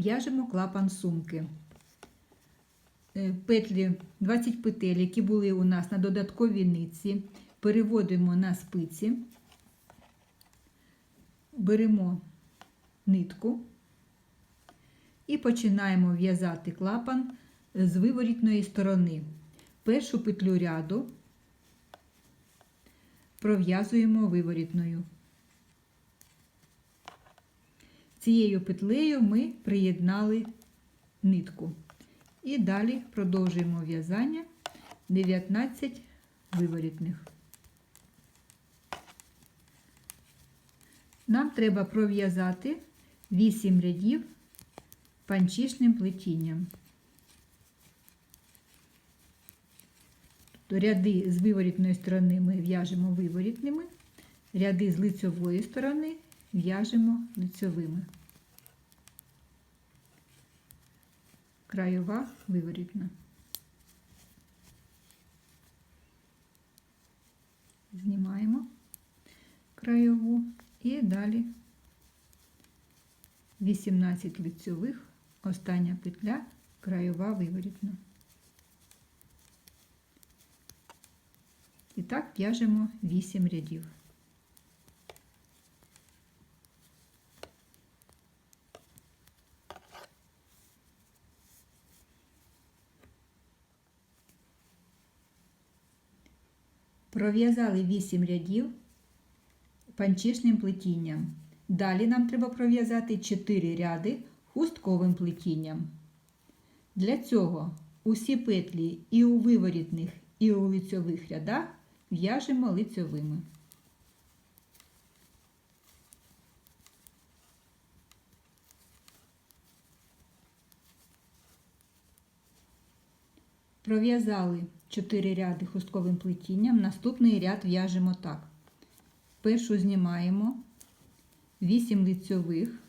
в'яжемо клапан сумки. Е, Петлі 20 петель, які були у нас на додатковій нитці, переводимо на спиці, беремо нитку і починаємо в'язати клапан з виворітної сторони. Першу петлю ряду пров'язуємо виворітною. Цією петлею ми приєднали нитку. І далі продовжуємо в'язання 19 виворітних. Нам треба пров'язати 8 рядів панчішним плетінням. Тобто ряди з виворітної сторони ми в'яжемо виворітними, ряди з лицьової сторони в'яжемо лицьовими. Краєва виворітна. Знімаємо краєву і далі 18 лицьових, остання петля, краєва виворітна. І так в'яжемо 8 рядів. Пров'язали 8 рядів панчішним плетінням. Далі нам треба пров'язати 4 ряди хустковим плетінням. Для цього усі петлі і у виворітних, і у лицьових рядах в'яжемо лицьовими. Пров'язали 4 ряди хустковим плетінням. Наступний ряд в'яжемо так. Першу знімаємо 8 лицьових.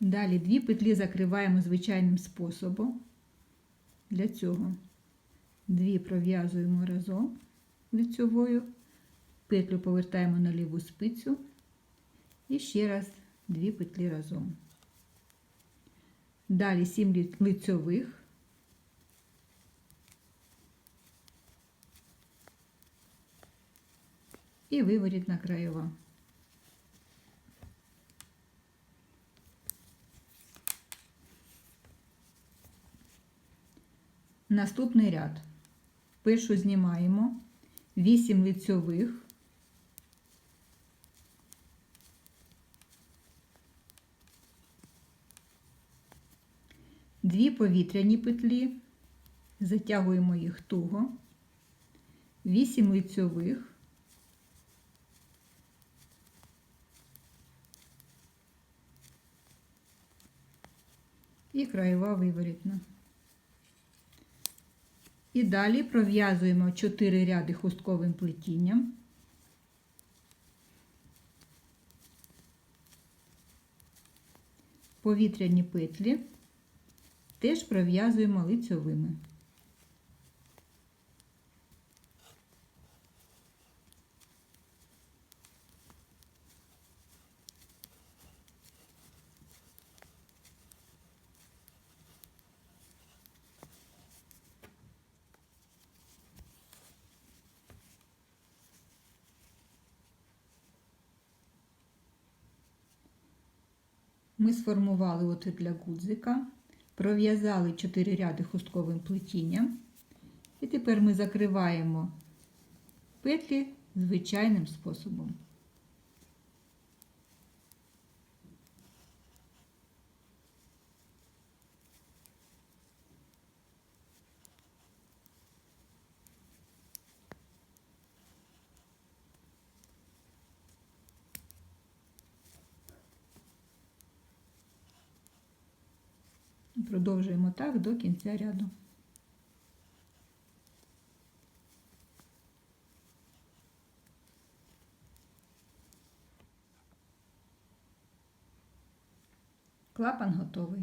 Далі дві петлі закриваємо звичайним способом. Для цього дві пров'язуємо разом лицьовою, петлю повертаємо на ліву спицю і ще раз дві петлі разом. Далі 7 лицьових. І виворітна краєва. Наступний ряд. Першу знімаємо 8 лицьових. Дві повітряні петлі, затягуємо їх туго, 8 лицьових, і краєва виворітна. І далі пров'язуємо 4 ряди хустковим плетінням. Повітряні петлі теж пров'язуємо лицьовими. Ми сформували отвір для гудзика, пров'язали 4 ряди хустковим плетінням. І тепер ми закриваємо петлі звичайним способом. Продовжуємо так до кінця ряду. Клапан готовий.